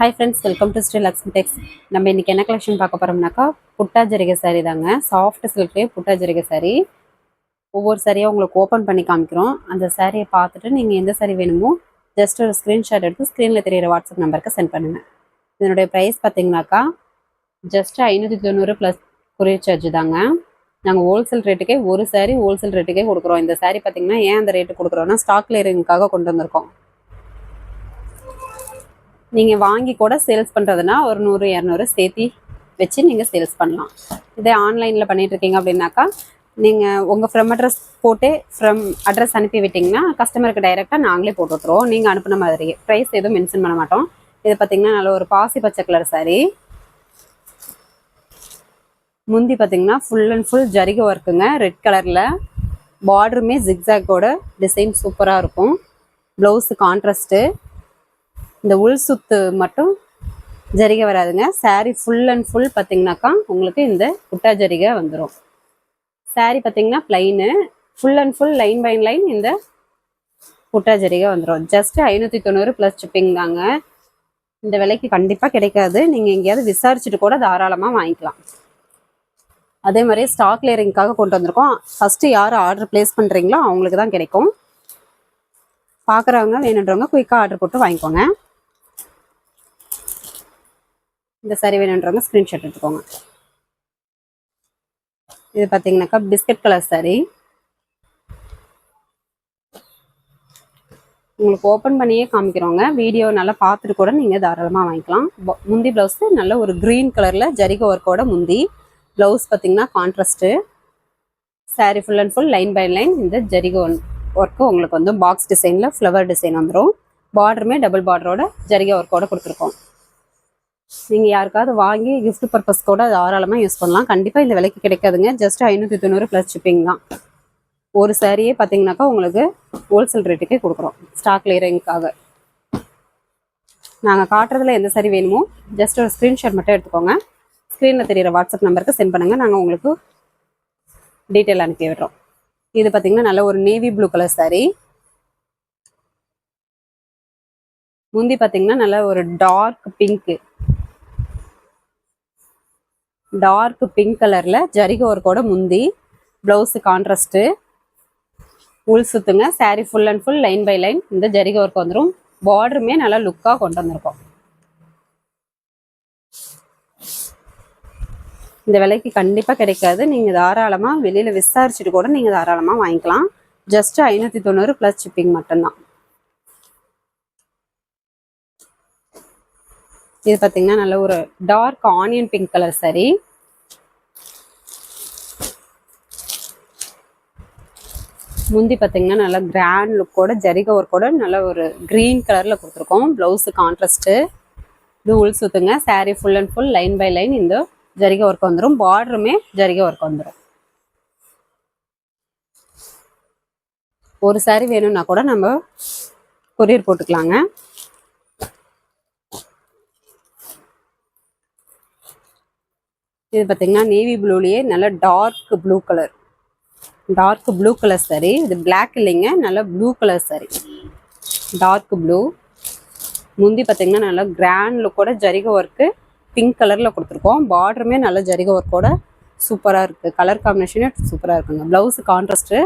Hi friends welcome to Sri Lakshmi Tex நம்ம இன்னைக்கு என்ன கலெக்ஷன் பார்க்க போகிறோம்னாக்கா புட்டா ஜரிகை சாரீ தாங்க. சாஃப்ட் சில்க்லேயே புட்டா ஜரிகை சாரீ ஒவ்வொரு சாரியாக உங்களுக்கு ஓப்பன் பண்ணி காமிக்கிறோம். அந்த சாரியை பார்த்துட்டு நீங்கள் எந்த saree வேணுமோ ஜஸ்ட் ஒரு ஸ்க்ரீன்ஷாட் எடுத்து ஸ்க்ரீனில் தெரியிற வாட்ஸ்அப் நம்பருக்கு சென்ட் பண்ணுங்கள் இதனுடைய ப்ரைஸ் பார்த்தீங்கன்னாக்கா ஜஸ்ட் ஐநூற்றி தொண்ணூறு ப்ளஸ் கொரியர் சார்ஜ் தாங்க. நாங்கள் ஹோல்சேல் ரேட்டுக்கே ஒரு saree ஹோல்சேல் ரேட்டுக்கே கொடுக்குறோம். இந்த சாரீ பார்த்தீங்கன்னா ஏன் அந்த ரேட்டு கொடுக்குறோன்னா ஸ்டாக் கிளியரிங்காக கொண்டு வந்திருக்கோம். நீங்கள் வாங்கி கூட சேல்ஸ் பண்ணுறதுனா ஒரு நூறு இரநூறு சேர்த்தி வச்சு நீங்கள் சேல்ஸ் பண்ணலாம். இதே ஆன்லைனில் பண்ணிகிட்ருக்கீங்க அப்படின்னாக்கா நீங்கள் உங்கள் ஃப்ரம் அட்ரஸ் போட்டு ஃப்ரம் அட்ரஸ் அனுப்பி விட்டிங்கன்னா கஸ்டமருக்கு டைரெக்டாக நாங்களே போட்டு விட்ருவோம் நீங்கள் அனுப்புன மாதிரி. ப்ரைஸ் எதுவும் மென்ஷன் பண்ண மாட்டோம். இது பார்த்தீங்கன்னா நல்ல ஒரு பாசி பச்சை கலர் சாரி முந்தி பார்த்தீங்கன்னா ஃபுல் அண்ட் ஃபுல் ஜரிகை ஒர்க்குங்க ரெட் கலரில் பார்டருமே ஜிக்ஸாக்கோட டிசைன் சூப்பராக இருக்கும். ப்ளவுஸு கான்ட்ராஸ்ட்டு இந்த உள் சுத்து மட்டும் ஜரிகை வராதுங்க. saree ஃபுல் அண்ட் ஃபுல் பார்த்தீங்கன்னாக்கா உங்களுக்கு இந்த குட்டா ஜரிகை வந்துடும் saree பார்த்தீங்கன்னா plain full and full line by line இந்த குட்டா ஜரிகை வந்துடும் ஜஸ்ட் ஐநூற்றி தொண்ணூறு ப்ளஸ் ஷிப்பிங் தாங்க. இந்த விலைக்கு கண்டிப்பாக கிடைக்காது. நீங்கள் எங்கேயாவது விசாரிச்சுட்டு கூட தாராளமாக வாங்கிக்கலாம். அதே மாதிரி ஸ்டாக் லேயரிங்க்காக கொண்டு வந்திருக்கோம். ஃபஸ்ட்டு யார் ஆர்டர் ப்ளேஸ் பண்ணுறீங்களோ அவங்களுக்கு தான் கிடைக்கும். பார்க்குறவங்க வேணுன்றவங்க குயிக்காக ஆர்டர் போட்டு வாங்கிக்கோங்க. இந்த சரி வேணுன்றவங்க ஸ்க்ரீன்ஷாட் எடுத்துக்கோங்க. இது பார்த்தீங்கன்னாக்கா பிஸ்கட் கலர் சாரி உங்களுக்கு ஓப்பன் பண்ணியே காமிக்கிறோங்க வீடியோ நல்லா பார்த்துட்டு கூட நீங்கள் தாராளமாக வாங்கிக்கலாம். முந்தி ப்ளவுஸு நல்ல ஒரு க்ரீன் கலரில் ஜரிக ஒர்க்கோட முந்தி ப்ளவுஸ் பார்த்தீங்கன்னா contrast saree full and full line by line இந்த ஜரிக ஒர்க்கு உங்களுக்கு வந்து பாக்ஸ் டிசைனில் ஃப்ளவர் டிசைன் வந்துடும் பார்டருமே டபுள் பார்டரோட ஜரிக ஒர்க்கோட கொடுத்துருக்கோம். நீங்கள் யாருக்காவது வாங்கி கிஃப்ட் பர்பஸ் கூட தாராளமாக யூஸ் பண்ணலாம். கண்டிப்பாக இந்த விலைக்கு கிடைக்காதுங்க. ஜஸ்ட் ஐநூற்றி தொண்ணூறு ப்ளஸ் ஷிப்பிங் தான். ஒரு சாரியே பார்த்தீங்கன்னாக்கா உங்களுக்கு ஹோல்சேல் ரேட்டுக்கே கொடுக்குறோம். ஸ்டாக் கிளியரிங்காக நாங்கள் காட்டுறதுல எந்த சாரி வேணுமோ ஜஸ்ட் ஒரு ஸ்க்ரீன்ஷாட் மட்டும் எடுத்துக்கோங்க. ஸ்க்ரீனில் தெரியிற வாட்ஸ்அப் நம்பருக்கு சென்ட் பண்ணுங்கள் நாங்கள் உங்களுக்கு டீட்டெயில் அனுப்பி விடுறோம். இது பார்த்தீங்கன்னா நல்ல ஒரு நேவி ப்ளூ கலர் சாரீ முந்தி பார்த்தீங்கன்னா நல்ல ஒரு டார்க் பிங்க்கு டார்க் பிங்க் கலரில் ஜரிக ஒர்க்கோட முந்தி ப்ளவுஸு கான்ட்ராஸ்ட்டு உள் சுற்றுங்க saree full and full line by line இந்த ஜரிகை ஒர்க் வந்துடும் பார்டருமே நல்லா லுக்காக கொண்டு வந்திருக்கோம். இந்த விலைக்கு கண்டிப்பாக கிடைக்காது. நீங்கள் தாராளமாக வெளியில் விசாரிச்சுட்டு கூட நீங்கள் தாராளமாக வாங்கிக்கலாம். ஜஸ்ட் ஐநூற்றி தொண்ணூறு ப்ளஸ் ஷிப்பிங் மட்டும்தான். இது பார்த்தீங்கன்னா நல்ல ஒரு டார்க் ஆனியன் பிங்க் கலர் சரி முந்தி பார்த்தீங்கன்னா நல்ல கிராண்ட் லுக்கோட ஜரிக ஒர்க்கோட நல்ல ஒரு க்ரீன் கலரில் கொடுத்துருக்கோம். ப்ளவுஸு கான்ட்ராஸ்ட்டு இது உள் சுத்துங்க saree full and full line by line இந்த ஜரிக ஒர்க் வந்துடும் பார்டருமே ஜரிக ஒர்க் வந்துடும் ஒரு சாரீ வேணும்னா கூட நம்ம கொரியர் போட்டுக்கலாங்க. இது பார்த்தீங்கன்னா நேவி ப்ளூலேயே நல்ல dark blue colour dark blue colour saree இது பிளாக் இல்லைங்க நல்ல blue colour saree dark blue முந்தி பார்த்தீங்கன்னா நல்ல கிராண்ட் லுக்கோட ஜரிக ஒர்க்கு பிங்க் கலரில் கொடுத்துருக்கோம். பார்டருமே நல்ல ஜரிக ஒர்க்கோட சூப்பராக இருக்குது கலர் காம்பினேஷனே சூப்பராக இருக்குங்க. ப்ளவுஸ் கான்ட்ராஸ்ட்டு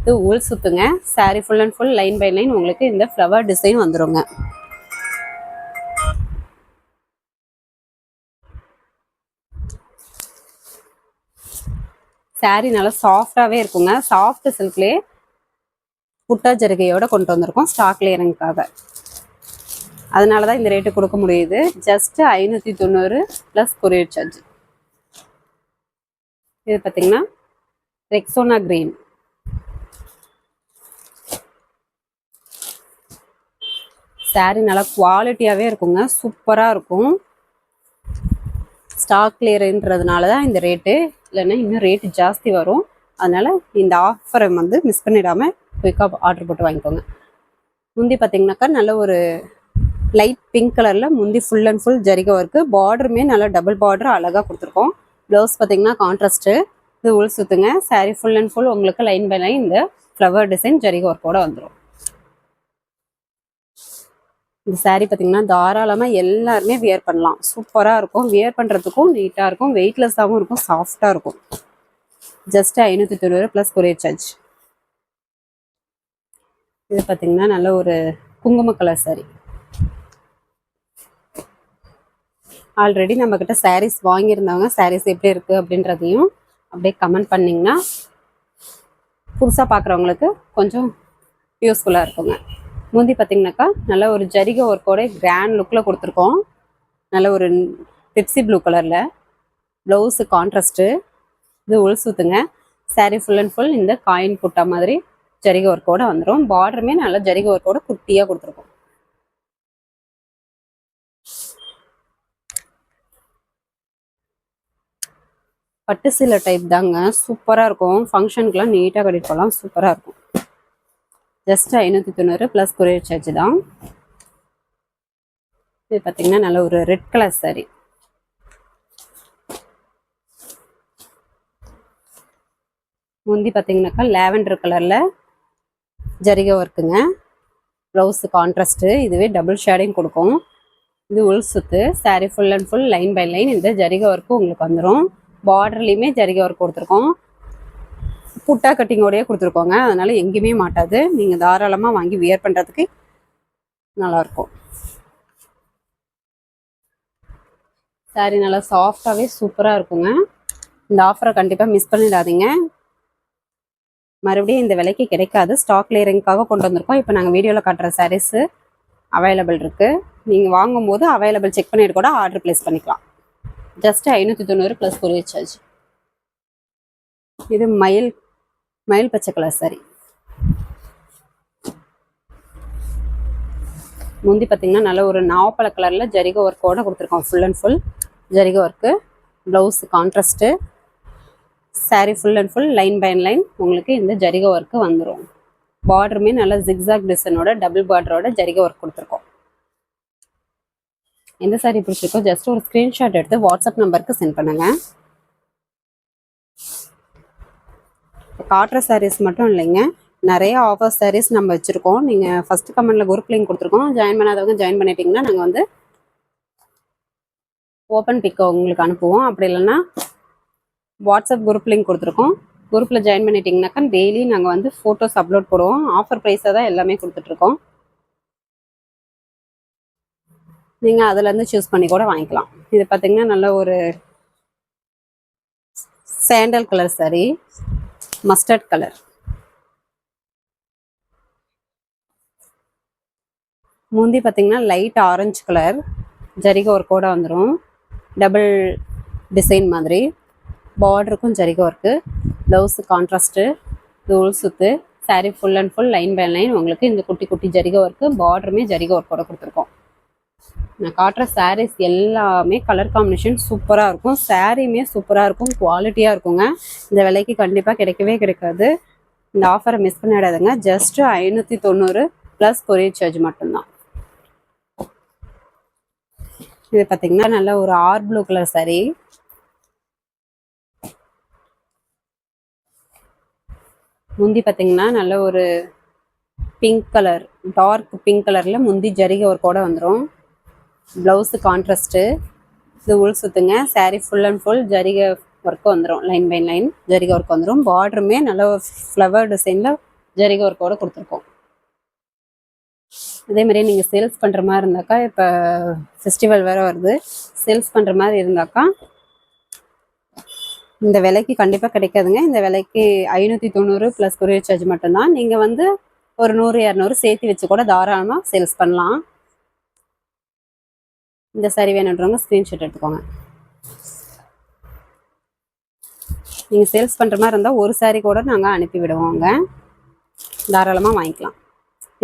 இது உள் சுத்துங்க. Saree full and full line by line உங்களுக்கு இந்த ஃப்ளவர் டிசைன் வந்துருங்க. சாரீ நல்லா சாஃப்டாகவே இருக்குங்க. சாஃப்ட் சில்க்லேயே புட்டா ஜருகையோட கொண்டு வந்திருக்கோம். ஸ்டாக் கிளியரிங்காக அதனால தான் இந்த ரேட்டு கொடுக்க முடியுது. ஜஸ்ட் ஐநூற்றி தொண்ணூறு ப்ளஸ் கொரியர் சார்ஜ் இது பார்த்தீங்கன்னா ரெக்ஸோனா கிரீன் saree நல்லா குவாலிட்டியாகவே இருக்குங்க. சூப்பராக இருக்கும். ஸ்டாக் கிளியர்ன்றதுனால தான் இந்த ரேட்டு இல்லைன்னா இன்னும் ரேட்டு ஜாஸ்தி வரும். அதனால் இந்த ஆஃபரை வந்து மிஸ் பண்ணிடாமல் குயிக்காக ஆர்டர் போட்டு வாங்கிக்கோங்க. முந்தி பார்த்தீங்கன்னாக்கா நல்ல ஒரு லைட் பிங்க் கலரில் முந்தி ஃபுல் அண்ட் ஃபுல் ஜரிகை ஒர்க்கு பார்டருமே நல்லா டபுள் பார்டர் அழகாக கொடுத்துருக்கோம். ப்ளவுஸ் பார்த்தீங்கன்னா கான்ட்ராஸ்ட்டு இது உள் சுற்றுங்க சாரீ ஃபுல் அண்ட் ஃபுல் உங்களுக்கு லைன் பை லைன் இந்த ஃப்ளவர் டிசைன் ஜரிகை ஒர்க்கோட வந்துடும் இந்த சாரீ பார்த்தீங்கன்னா தாராளமாக எல்லாருமே வியர் பண்ணலாம். சூப்பராக இருக்கும். வியர் பண்ணுறதுக்கும் நீட்டாக இருக்கும். வெயிட்லெஸ்ஸாகவும் இருக்கும். சாஃப்டாக இருக்கும். ஜஸ்ட் ஐநூற்றி தொண்ணூறு ப்ளஸ் கொரியர் சார்ஜ் இது பார்த்தீங்கன்னா நல்ல ஒரு குங்கும கலர் சாரீ ஆல்ரெடி நம்மக்கிட்ட சாரீஸ் வாங்கியிருந்தவங்க சாரீஸ் எப்படி இருக்குது அப்படின்றதையும் அப்படியே கமெண்ட் பண்ணிங்கன்னா புதுசாக பார்க்குறவங்களுக்கு கொஞ்சம் யூஸ்ஃபுல்லாக இருக்குங்க. மூந்தி பார்த்தீங்கன்னாக்கா நல்ல ஒரு ஜரிகை ஒர்க்கோட கிராண்ட் லுக்கில் கொடுத்துருக்கோம். நல்ல ஒரு பிப்சி ப்ளூ கலரில் ப்ளவுஸு கான்ட்ராஸ்ட்டு இது உள் சுத்துங்க saree ஃபுல் அண்ட் ஃபுல் இந்த காயின் புட்டா மாதிரி ஜரிகை ஒர்க்கோட வந்துடும் பார்டருமே நல்ல ஜரிகை ஒர்க்கோட குட்டியாக கொடுத்துருக்கோம். பட்டு சீலை டைப் தாங்க. சூப்பராக இருக்கும். ஃபங்க்ஷனுக்குலாம் நீட்டாக கட்டிட்டு போகலாம். சூப்பராக இருக்கும். ஜஸ்ட் ஐநூற்றி தொண்ணூறு ப்ளஸ் கொரியர் சார்ஜ் தான். இது பார்த்தீங்கன்னா நல்ல ஒரு ரெட் கலர் சாரி முந்தி பார்த்தீங்கன்னாக்கா லேவெண்டர் கலரில் ஜரிகை ஒர்க்குங்க ப்ளவுஸு கான்ட்ராஸ்ட்டு இதுவே டபுள் ஷேடிங் கொடுக்கும். இது உள் சுத்து saree full and full line by line இந்த ஜரிகை ஒர்க்கு உங்களுக்கு வந்துடும் பார்டர்லேயுமே ஜரிகை ஒர்க் கொடுத்துருக்கோம். புட்டா கட்டிங்கோடையே கொடுத்துருக்கோங்க. அதனால் எங்கேயுமே மாட்டாது. நீங்கள் தாராளமாக வாங்கி வியர் பண்ணுறதுக்கு நல்லாயிருக்கும். சாரி நல்லா சாஃப்டாகவே சூப்பராக இருக்குங்க. இந்த ஆஃபரை கண்டிப்பாக மிஸ் பண்ணிடாதீங்க. மறுபடியும் இந்த விலைக்கு கிடைக்காது. ஸ்டாக் கிளியரிங்காக கொண்டு வந்திருக்கோம். இப்போ நாங்கள் வீடியோவில் காட்டுற சாரீஸு அவைலபிள் இருக்குது நீங்கள் வாங்கும்போது அவைலபிள் செக் பண்ணிட்டு கூட ஆர்டர் ப்ளேஸ் பண்ணிக்கலாம். ஜஸ்ட் ஐநூற்றி தொண்ணூறு ப்ளஸ் கொரியர் சார்ஜ் இது மயில் மயில் பச்சை கலர் சாரி முந்தி பார்த்தீங்கன்னா நல்ல ஒரு நாவப்பழ கலரில் ஜரிகை ஒர்க்கோட கொடுத்துருக்கோம். Full and full ஜரிகை work blouse contrast saree full and full line by line உங்களுக்கு இந்த ஜரிகை ஒர்க்கு வந்துடும் பார்டருமே நல்ல ஜிக்ஸாக் டிசைனோட டபுள் பார்டரோட ஜரிகை ஒர்க் கொடுத்துருக்கோம். எந்த சாரி பிடிச்சிருக்கோ ஜஸ்ட் ஒரு ஸ்க்ரீன்ஷாட் எடுத்து வாட்ஸ்அப் நம்பருக்கு சென்ட் பண்ணுங்கள் காட்டுற சாரீஸ் மட்டும் இல்லைங்க. நிறைய ஆஃபர் சாரீஸ் நம்ம வச்சுருக்கோம். நீங்கள் ஃபஸ்ட்டு கமெண்டில் குரூப் லிங்க் கொடுத்துருக்கோம். ஜாயின் பண்ணாதவங்க ஜாயின் பண்ணிட்டீங்கன்னா நாங்கள் வந்து ஓப்பன் பிக்கை உங்களுக்கு அனுப்புவோம். அப்படி இல்லைன்னா வாட்ஸ்அப் குரூப் லிங்க் கொடுத்துருக்கோம். குரூப்பில் ஜாயின் பண்ணிட்டீங்கனாக்கா டெய்லி நாங்கள் வந்து ஃபோட்டோஸ் அப்லோட் போடுவோம். ஆஃபர் ப்ரைஸாக தான் எல்லாமே கொடுத்துட்ருக்கோம். நீங்கள் அதுலேருந்து சூஸ் பண்ணி கூட வாங்கிக்கலாம். இது பார்த்தீங்கன்னா நல்ல ஒரு sandal colour saree. Mustard colour முந்தி பார்த்தீங்கன்னா லைட் ஆரஞ்சு கலர் ஜரிகை ஒர்க்கோட வந்துடும் டபுள் டிசைன் மாதிரி. பார்டருக்கும் ஜரிகை ஒர்க்கு ப்ளவுஸு கான்ட்ராஸ்ட்டு தூள் சுத்து. Saree full and full line by line உங்களுக்கு இந்த குட்டி குட்டி ஜரிகை ஒர்க்கு பார்டருமே ஜரிகை ஒர்க்கோட கொடுத்துருக்கோம். நான் காட்டுற சாரீஸ் எல்லாமே கலர் காம்பினேஷன் சூப்பராக இருக்கும். சாரீமே சூப்பராக இருக்கும் குவாலிட்டியாக இருக்குங்க. இந்த விலைக்கு கண்டிப்பாக கிடைக்கவே கிடைக்காது. இந்த ஆஃபரை மிஸ் பண்ணிடாதுங்க. ஜஸ்ட் ஐநூற்றி தொண்ணூறு ப்ளஸ் கொரியர் சார்ஜ் மட்டும்தான். இது பார்த்தீங்கன்னா நல்ல ஒரு ஆர் ப்ளூ கலர் saree. முந்தி பார்த்தீங்கன்னா நல்ல ஒரு பிங்க் கலர் டார்க் பிங்க் கலரில் முந்தி ஜரிகை ஒர்க்கோட வந்துடும் ப்ளவுஸு கான்ட்ராஸ்ட்டு இது உள் சுத்துங்க. சாரீ ஃபுல் அண்ட் ஃபுல் ஜரிக ஒர்க் வந்துடும் லைன் பை லைன் ஜரிக ஒர்க் வந்துடும் பார்டருமே நல்ல ஃப்ளவர் டிசைனில் ஜரிக ஒர்க்கோட கொடுத்துருக்கோம். அதே மாதிரி நீங்கள் சேல்ஸ் பண்ணுற மாதிரி இருந்தாக்கா இப்போ ஃபெஸ்டிவல் வேறு வருது. சேல்ஸ் பண்ணுற மாதிரி இருந்தாக்கா இந்த விலைக்கு கண்டிப்பாக கிடைக்காதுங்க. இந்த விலைக்கு ஐநூற்றி தொண்ணூறு ப்ளஸ் கொரியர் சார்ஜ் மட்டும்தான். நீங்கள் வந்து ஒரு நூறு இரநூறு சேர்த்து வச்சு கூட தாராளமாக சேல்ஸ் பண்ணலாம். இந்த சாரி வேணுன்றவங்க ஸ்க்ரீன்ஷாட் எடுத்துக்கோங்க. நீங்கள் சேல்ஸ் பண்ணுற மாதிரி இருந்தால் ஒரு சாரி கூட நாங்கள் அனுப்பி விடுவோங்க. தாராளமாக வாங்கிக்கலாம்.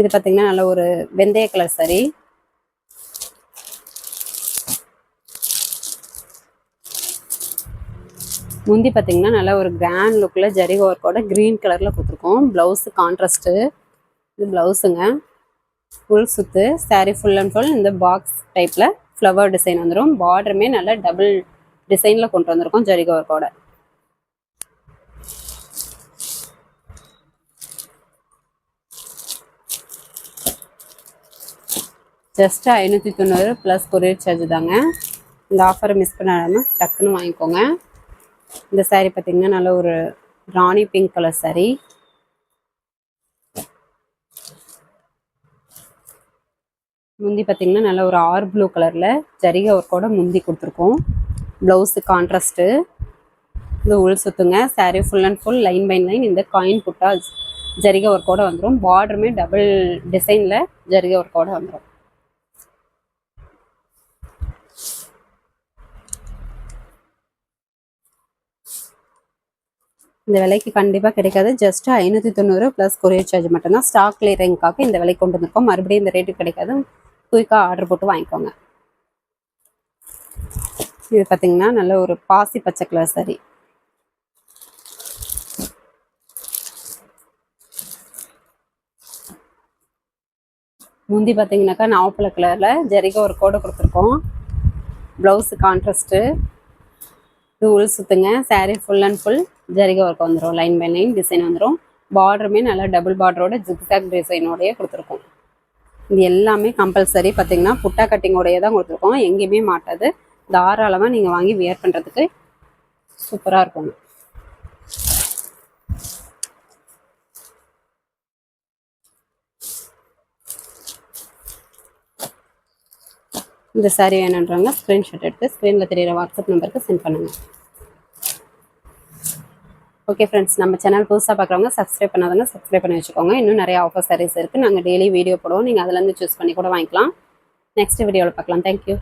இது பார்த்தீங்கன்னா நல்ல ஒரு வெந்தய கலர் சாரி முந்தி பார்த்தீங்கன்னா நல்ல ஒரு கிராண்ட் லுக்கில் ஜரி ஒர்க்கோட க்ரீன் கலரில் கொடுத்துருக்கோம். ப்ளவுஸு கான்ட்ராஸ்ட்டு இது ப்ளவுஸுங்க ஃபுல் சுற்று saree ஃபுல் அண்ட் ஃபுல் இந்த பாக்ஸ் டைப்பில் ஃப்ளவர் டிசைன் வந்துடும் பார்டருமே நல்ல டபுள் டிசைனில் கொண்டு வந்திருக்கோம் ஜரிக ஒர்க்கோட ஜஸ்ட் ஐநூற்றி தொண்ணூறு ப்ளஸ் கொரியர் சார்ஜ் தாங்க. இந்த ஆஃபரை மிஸ் பண்ணாமல் டக்குன்னு வாங்கிக்கோங்க. இந்த சாரீ பார்த்தீங்கன்னா நல்ல ஒரு ராணி பிங்க் கலர் சாரீ முந்தி பார்த்திங்கன்னா நல்ல ஒரு ஆர் ப்ளூ கலரில் ஜரிகை ஒர்க்கோட முந்தி கொடுத்துருக்கோம். ப்ளவுஸு கான்ட்ராஸ்ட்டு இது உள் சுத்துங்க. Saree full and full line by line இந்த காயின் புட்டா ஜரிகை ஒர்க்கோட வந்துடும் பார்டருமே டபுள் டிசைனில் ஜரிகை ஒர்க்கோட வந்துடும் இந்த விலைக்கு கண்டிப்பாக கிடைக்காது. ஜஸ்ட் ஐநூற்றி தொண்ணூறு ப்ளஸ் கொரியர் சார்ஜ் மட்டும்தான். ஸ்டாக் கிளியரிங்காக இந்த விலைக்கு கொண்டு வந்திருக்கோம். மறுபடியும் இந்த ரேட்டு கிடைக்காது. குயிக்காக ஆர்டர் போட்டு வாங்கிக்கோங்க. இது பார்த்தீங்கன்னா நல்ல ஒரு பாசி பச்சை கலர் சரி முந்தி பார்த்தீங்கன்னாக்கா நாவப்பழ கலரில் ஜரிகை ஒரு கோடு கொடுத்துருக்கோம். ப்ளவுஸு கான்ட்ராஸ்ட்டு இது உள் சுத்துங்க. ஃபுல் அண்ட் ஃபுல் ஜரிகை ஒர்க் வந்துடும் லைன் பை லைன் டிசைன் வந்துடும் பார்டருமே நல்லா டபுள் பார்டரோட ஜிக்ஸாக் டிசைனோடய கொடுத்துருக்கோம். இது எல்லாமே கம்பல்சரி பார்த்தீங்கன்னா புட்டா கட்டிங்கோடையே தான் கொடுத்துருக்கோம். எங்கேயுமே மாட்டாது. தாராளமாக நீங்கள் வாங்கி வியர் பண்ணுறதுக்கு சூப்பராக இருக்குங்க இந்த saree வேணுன்றவங்க ஸ்க்ரீன்ஷாட் எடுத்து ஸ்க்ரீனில் தெரியிற வாட்ஸ்அப் நம்பருக்கு சென்ட் பண்ணுங்கள் ஓகே ஃப்ரெண்ட்ஸ் நம்ம சேனல் புதுசாக பார்க்குறவங்க சப்ஸ்கிரைப் பண்ணாதவங்க சப்ஸ்கிரைப் பண்ணி வச்சுக்கோங்க. இன்னும் நிறைய ஆஃபர் சாரீஸ் இருக்குது நாங்கள் டெய்லி வீடியோ போடுவோம். நீங்கள் அதுலேருந்து சூஸ் பண்ணி கூட வாங்கிக்கலாம். நெக்ஸ்ட் வீடியோவில் பார்க்கலாம் தேங்க்யூ